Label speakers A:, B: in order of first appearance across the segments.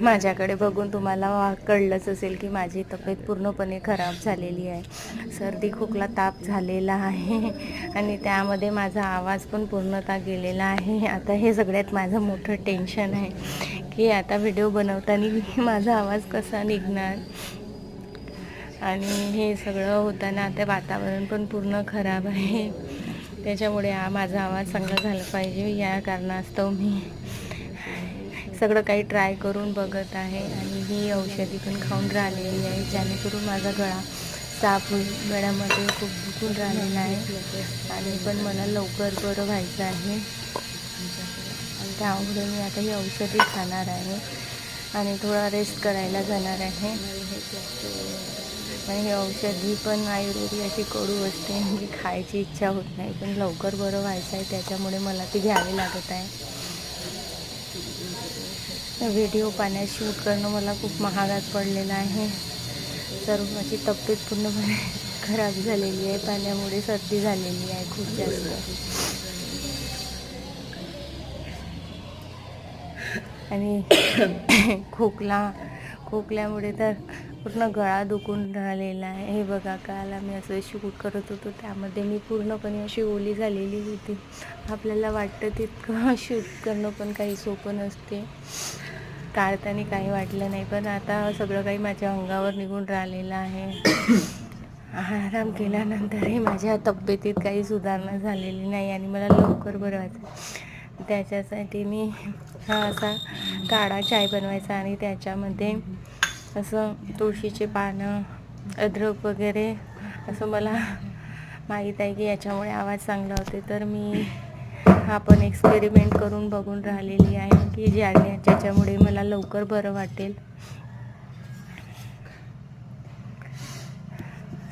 A: माझ्याकडे बघून तुम्हाला कळलंच असेल की माझी तब्येत पूर्णपणे खराब झालेली आहे. सर्दी खोकला ताप झालेला आहे आणि त्यामध्ये माझा आवाज पण पूर्णतः गेलेला आहे. आता हे सगळ्यात माझं मोठं टेन्शन आहे की आता व्हिडिओ बनवताना माझा आवाज कसा निघणार? आणि हे सगळं होताना आता वातावरण पण पूर्ण खराब आहे. त्याच्यामुळे माझा आवाज चांगला झाला पाहिजे. या कारणास्तव मी सगळं काही ट्राय करून बघत आहे आणि ही औषधी पण खाऊन राहिलेली आहे जेणेकरून माझा गळा साफ होईल. गळ्यामध्ये खूप दुखून राहिलेला आहे आणि पण मला लवकर बरं व्हायचं आहे. आणि त्यामुळे मी आता ही औषधी खाणार आहे आणि थोडा रेस्ट करायला जाणार आहे. आणि हे औषधी पण आयुर्वेदिक अशी कडू असते म्हणजे खायची इच्छा होत नाही पण लवकर बरं व्हायचं आहे त्याच्यामुळे मला ती घ्यावी लागत आहे. व्हिडिओ पाण्यात शूट करणं मला खूप महागात पडलेलं आहे. तर माझी तब्येत पूर्णपणे खराब झालेली आहे. पाण्यामुळे सर्दी झालेली आहे खूप जास्त. आणि खोकला खोकल्यामुळे तर पूर्ण गळा दुखून राहिलेला आहे. हे बघा काल आम्ही असं शूट करत होतो त्यामध्ये मी पूर्णपणे अशी ओली झालेली होती. आपल्याला वाटतं तितकं शूट करणं पण काही सोपं नसते. काढताना काही वाटलं नाही पण आता सगळं काही माझ्या अंगावर निघून राहिलेलं आहे. आराम केल्यानंतरही माझ्या तब्येतीत काही सुधारणा झालेली नाही आणि मला लवकर बरं व्हायचं त्याच्यासाठी मी हा असा काढा चाय बनवायचा आणि त्याच्यामध्ये असं तुळशीचे पानं अद्रक वगैरे असं मला माहीत आहे की याच्यामुळे आवाज चांगला होते तर मी हा पण एक्सपेरिमेंट करून बघून राहिलेली आहे की ज्या ज्याच्यामुळे मला लवकर बरं वाटेल.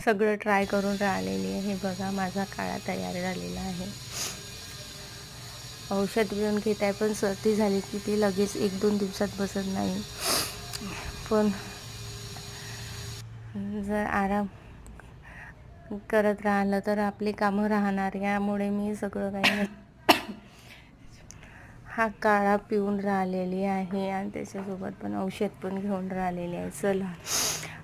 A: सगळं ट्राय करून राहिलेली आहे. हे बघा माझा काळा तयार झालेला आहे. औषध घेऊन घेत आहे पण सर्दी झाली की ती लगेच एक दोन दिवसात बसत नाही. पण जर आराम करत राहिलं तर आपली कामं राहणार. यामुळे मी सगळं काही हा काळा पिऊन राहिलेली आहे आणि त्याच्यासोबत पण औषध पण घेऊन राहिलेली आहे. चला.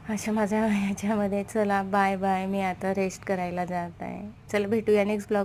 A: अशा माझ्या ह्याच्यामध्ये चला. Bye bye. मी आता रेस्ट करायला जात आहे. चला भेटूया नेक्स्ट ब्लॉग